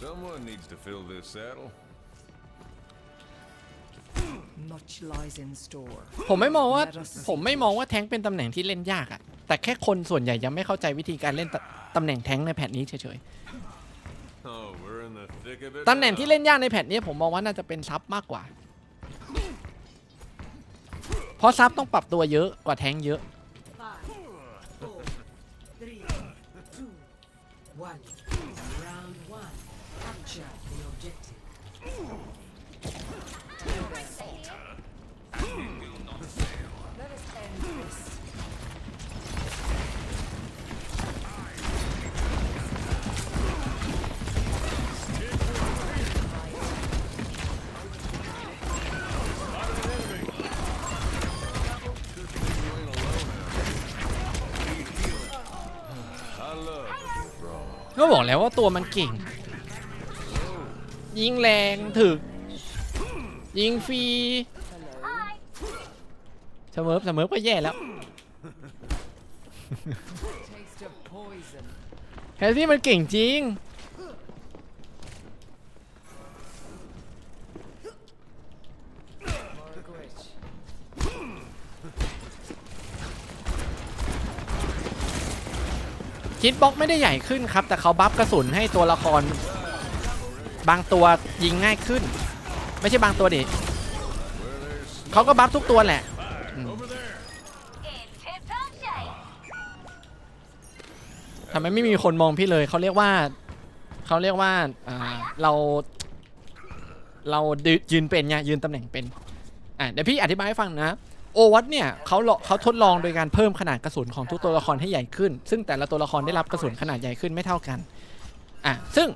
Someone needs to fill this saddle. Much lies in store. ผมไม่มองว่าผมไม่มองว่าแทงค์เป็นตำแหน่งที่เล่นยากอะแต่แค่คนส่วนใหญ่ยังไม่เข้าใจวิธีการเล่นตตำแหน่งแทงค์ในแพทนี้เฉย Oh, we're in the thick of it. ๆ ตำแหน่งที่ now. เล่นยากในแพทนี้ผมมองว่าน่าจะเป็นซับมากกว่า เพราะซับต้องปรับตัวเยอะกว่าแทงค์เยอะ ก็บอกแล้วว่าตัวมันเก่ง ยิงแรงถึก ยิงฟรีเสมอเสมอก็แย่แล้ว Taste of poison. แฮร์รี่มันเก่งจริง คิดบล็อกไม่ได้ใหญ่ขึ้นครับ แต่เขาบัฟกระสุนให้ตัวละคร บางตัวยิงง่ายขึ้น ไม่ใช่บางตัวดิเขาก็บัฟทุกตัวแหละทำไมไม่มีคนมองพี่เลยเขาเรียกว่าเขาเรียกว่าอ่าเราเรายืนเป็นไงยืนตำแหน่งเป็นอะเดี๋ยวพี่อธิบายให้ฟังนะ โอวัตเนี่ยเขาเขาทดลองโดยการเพิ่มขนาดกระสุนของทุกตัวละครให้ใหญ่ขึ้น ซึ่งแต่ละตัวละครได้รับกระสุนขนาดใหญ่ขึ้นไม่เท่ากันอะซึ่ง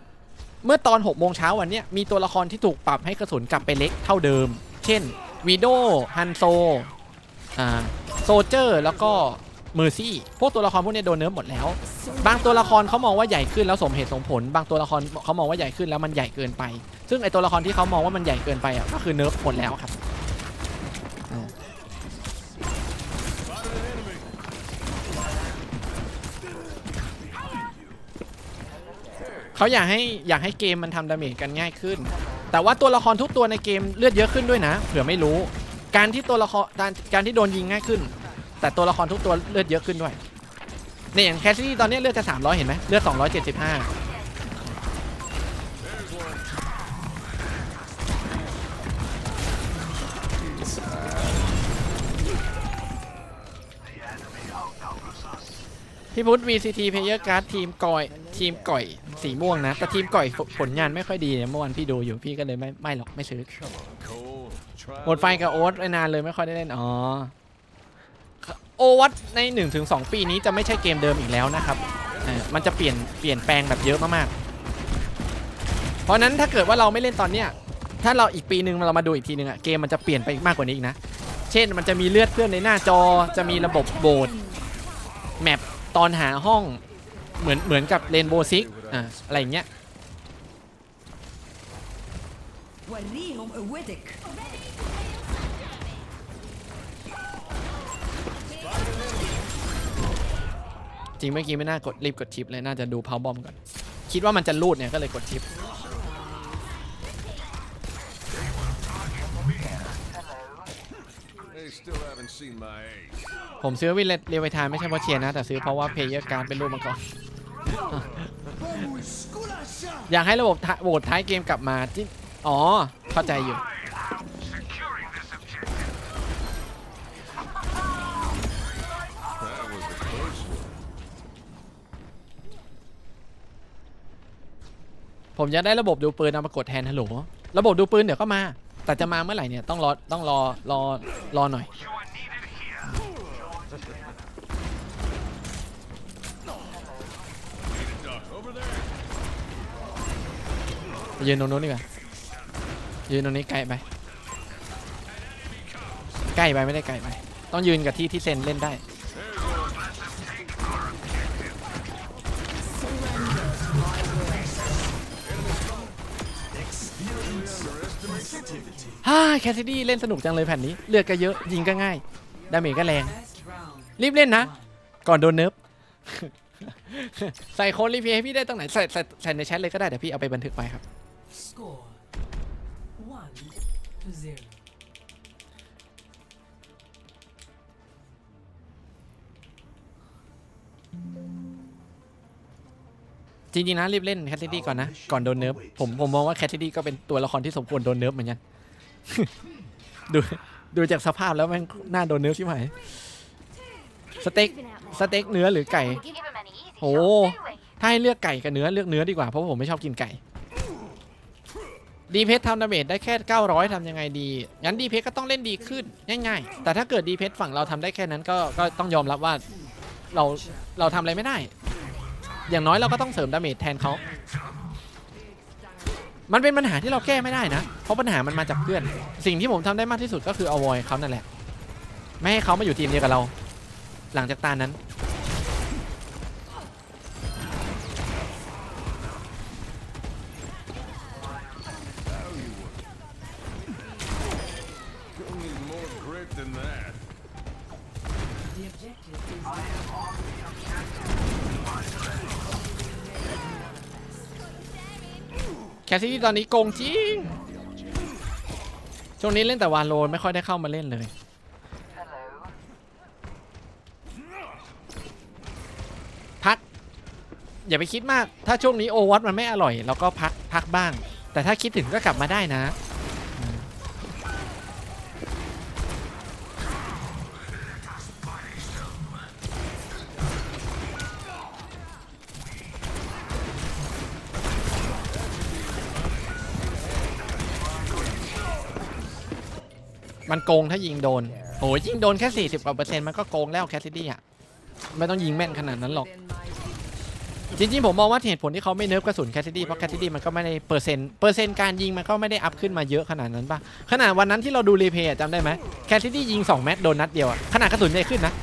เมื่อตอน6โมงเช้าวันนี้มีตัวละครที่ถูกปรับให้กระสุนกลับไปเล็กเท่าเดิม เช่นวีโดฮันโซอ่าโซเจอร์แล้วก็เมอร์ซี่พวกตัวละครพวกนี้โดนเนิร์ฟหมดแล้ว บางตัวละครเขามองว่าใหญ่ขึ้นแล้วสมเหตุสมผล บางตัวละครเขามองว่าใหญ่ขึ้นแล้วมันใหญ่เกินไป ซึ่งไอตัวละครที่เขามองว่ามันใหญ่เกินไปอะก็คือเนิร์ฟหมดแล้วครับ เขาอยากให้อยากให้เกมมันทำดาเมจกันง่ายขึ้น แต่ว่าตัวละครทุกตัวในเกมเลือดเยอะขึ้นด้วยนะเผื่อไม่รู้ การที่ตัวละครการการที่โดนยิงง่ายขึ้น แต่ตัวละครทุกตัวเลือดเยอะขึ้นด้วยเนี่ยอย่างแคสซี่ตอนนี้เลือดจะ300 เห็นไหมเลือด 275 พี่พุทธ VCT Player Card ทีมก่อยทีมก่อยสีม่วงนะ แต่ทีมก่อยผลงานไม่ค่อยดีเนี่ยเมื่อวานพี่ดูอยู่พี่ก็เลยไม่ไม่หรอกไม่ซื้อหมดไฟกับโอ๊ตไปนานเลยไม่ค่อยได้เล่นอ๋อโอวัตใน 1-2 ปีนี้จะไม่ใช่เกมเดิมอีกแล้วนะครับมันจะเปลี่ยนเปลี่ยนแปลงแบบเยอะมากๆ เพราะนั้นถ้าเกิดว่าเราไม่เล่นตอนเนี้ยถ้าเราอีกปีหนึ่งเรามาดูอีกทีหนึ่งอะเกมมันจะเปลี่ยนไปมากกว่านี้อีกนะ เช่นมันจะมีเลือดเพื่อนในหน้าจอจะมีระบบโบสแมป ตอนหาห้องเหมือนเหมือนกับเรนโบซิกอะอะไรอย่างเงี้ยจริงเมื่อกี้ไม่น่ากดรีบกดทิปเลยน่าจะดูเพาบอมก่อน คิดว่ามันจะรูดเนี่ยก็เลยกดทิป ผมซื้อวินเลเรเวทานไม่ใช่เพราะเชียร์นะ แต่ซื้อเพราะว่าเพย์เยอร์การเป็นรูปมังกรอยากให้ระบบทะโหวตท้ายเกมกลับมาที่อ๋อ เข้าใจอยู่ That was a close one. ผมจะได้ระบบดูปืนเอามากดแทนฮัลโหล ระบบดูปืนเดี๋ยวก็มา แต่จะมาเมื่อไหร่เนี่ยต้องรอต้องรอรอรอหน่อย ยืนตรงนู้นดีกว่ายืนตรงนี้ไกลไปใกล้ไปไม่ได้ไกลไป ต้องยืนกับที่ที่เซนเล่นได้ ฮ่าแคสซิดี้เล่นสนุกจังเลยแผ่นนี้ เลือดก็เยอะยิงก็ง่ายดาเมจก็แรง รีบเล่นนะ ก่อนโดนเนิร์ฟใส่โค้ดรีเพย์ให้พี่ได้ตรงไหนใส่ใส่ใส่ในแชทเลยก็ได้เดี๋ยวพี่เอาไปบันทึกไว้ครับ Score one to zero. จริงๆนะรีบเล่นแคทซิตี้ก่อนนะ ก่อนโดนเนิร์ฟผมผมมองว่าแคทซิตี้ก็เป็นตัวละครที่สมควรโดนเนิร์ฟเหมือนกัน ดูดูจากสภาพแล้วแม่งน่าโดนเนิร์ฟใช่ไหมสเต็ก Even out now. สเต็กเนื้อหรือไก่ Give him an easy Oh. shot, do we? ถ้าให้เลือกไก่กับเนื้อเลือกเนื้อดีกว่าเพราะว่าผมไม่ชอบกินไก่ ดีเพชรทำดาเมจได้แค่ 900ทำยังไงดี งั้นดีเพชรก็ต้องเล่นดีขึ้นง่าย ๆ แต่ถ้าเกิดดีเพชรฝั่งเราทำได้แค่นั้นก็ก็ต้องยอมรับว่าเราเราทำอะไรไม่ได้ อย่างน้อยเราก็ต้องเสริมดาเมจแทนเขา มันเป็นปัญหาที่เราแก้ไม่ได้นะ เพราะปัญหามันมาจากเพื่อน สิ่งที่ผมทำได้มากที่สุดก็คือเอาวอยเขานั่นแหละ ไม่ให้เขามาอยู่ทีมเดียวกับเรา หลังจากตานั้น สซี่ตอนนี้โกงจริง ช่วงนี้เล่นแต่วาโลไม่ค่อยได้เข้ามาเล่นเลย พัก อย่าไปคิดมาก ถ้าช่วงนี้โอวัตมันไม่อร่อย เราก็พักพักบ้าง แต่ถ้าคิดถึงก็กลับมาได้นะ มันโกงถ้ายิงโดนโอ้ยยิงโดนแค่ 40กว่าเปอร์เซ็นต์มันก็โกงแล้วแคสซิตี้อะไม่ต้องยิงแม่นขนาดนั้นหรอก within my จริงๆผมมองว่าเหตุผลที่เขาไม่เนิร์ฟกระสุนแคสซิตี้เพราะแคสซิตี้มันก็ไม่ได้เปอร์เซ็นต์เปอร์เซ็นต์การยิงมันก็ไม่ได้อัพขึ้นมาเยอะขนาดนั้นป่ะขนาดวันนั้นที่เราดูรีเพย์อะจำได้ไหมแคสซิตี้ยิง2แมตช์โดนนัดเดียวอะขนาดกระสุนยังขึ้นนะ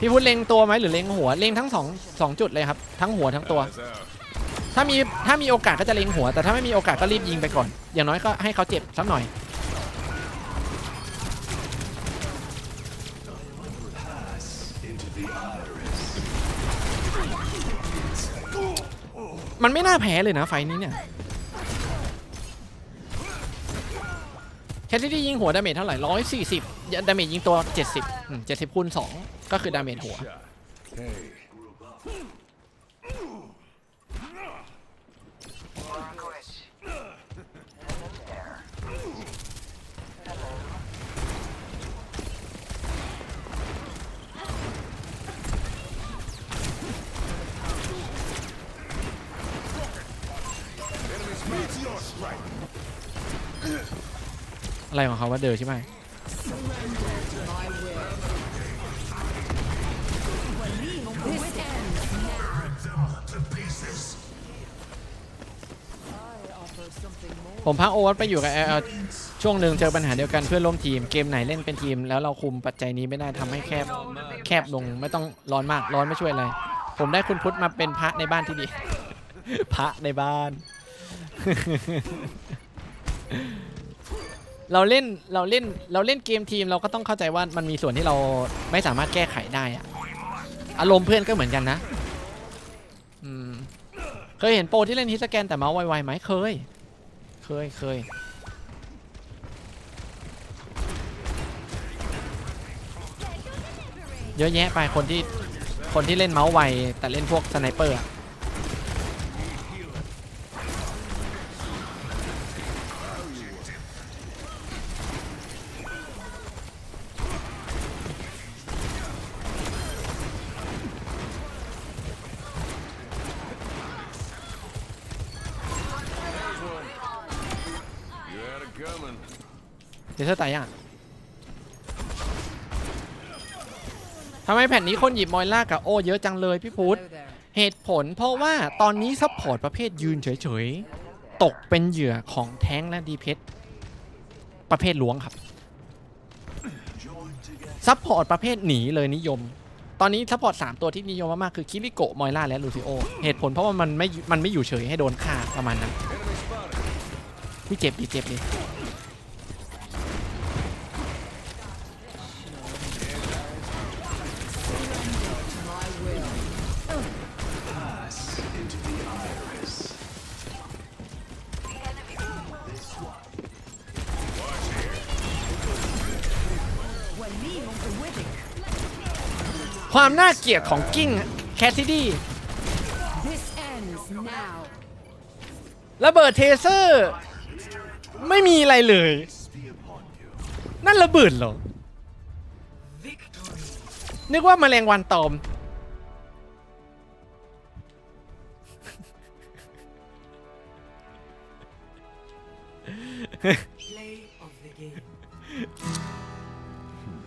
พี่พุทธเล็งตัวไหมหรือเล็งหัวเล็งทั้งสองสองจุดเลยครับทั้งหัวทั้งตัว ถ้ามีถ้ามีโอกาสก็จะเล็งหัว แต่ถ้าไม่มีโอกาสก็รีบยิงไปก่อน อย่างน้อยก็ให้เขาเจ็บสักหน่อยมันไม่น่าแพ้เลยนะไฟนี้เนี่ยแคทที่ยิงหัวดาเมจเท่าไหร่ร้อยสี่สิบ ดาเมจยิงตัวเจ็ดสิบเจ็ดสิบคูณสองก็คือดาเมจหัว อะไรของเขาว่าเดอใช่ไหม ผมพักโอวัตไปอยู่กับ LL ช่วงหนึ่งเจอปัญหาเดียวกันเพื่อนร่วมทีมเกมไหนเล่นเป็นทีม แล้วเราคุมปัจจัยนี้ไม่ได้ทำให้แคบแคบลงไม่ต้องร้อนมากร้อนไม่ช่วยอะไร ผมได้คุณพุทธมาเป็นพระในบ้านที่ดี พระในบ้าน เราเล่นเราเล่นเราเล่นเกมทีมเราก็ต้องเข้าใจว่ามันมีส่วนที่เราไม่สามารถแก้ไขได้อะอารมณ์เพื่อนก็เหมือนกันนะ อืม เคยเห็นโปรที่เล่นฮิตสแกนแต่เมาส์ไวๆไหมเคย ยเคยเยอะแยะไปคนที่คนที่เล่นเมาส์ไวแต่เล่นพวกสไนเปอร์ เดซเซอตายยังอะทำไมแผ่นนี้คนหยิบมอยล่ากับโอเยอะจังเลยพี่พุธเหตุผลเพราะว่าตอนนี้ซัพพอร์ตประเภทยืนเฉยๆ ตกเป็นเหยื่อของแท้งและดีเพชประเภทล้วงครับซัพพอร์ตประเภทหนีเลยนิยม ตอนนี้ซัพพอร์ต 3 ตัวที่นิยมมากๆคือคิริโกะมอยล่าและลูซิโอ เหตุผลเพราะว่ามันไม่ มันไม่อยู่เฉยให้โดนฆ่าประมาณนั้นพี่เจ็บดิเจ็บดิ ความน่าเกลียดของกิ้งแคทซิดี้ระเบิดเทเซอร์ ไม่มีอะไรเลย นั่นระเบิดเหรอ นึกว่าแมลงวันตอม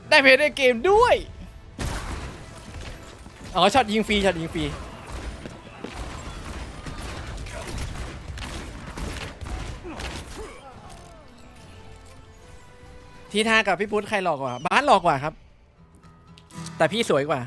ได้เพจในเกมด้วย อ๋อช็อตยิงฟรีช็อตยิงฟรีทีท่ากับพี่พุทธใครหลอกกว่าบ้านหลอกกว่าครับ แต่พี่สวยกว่า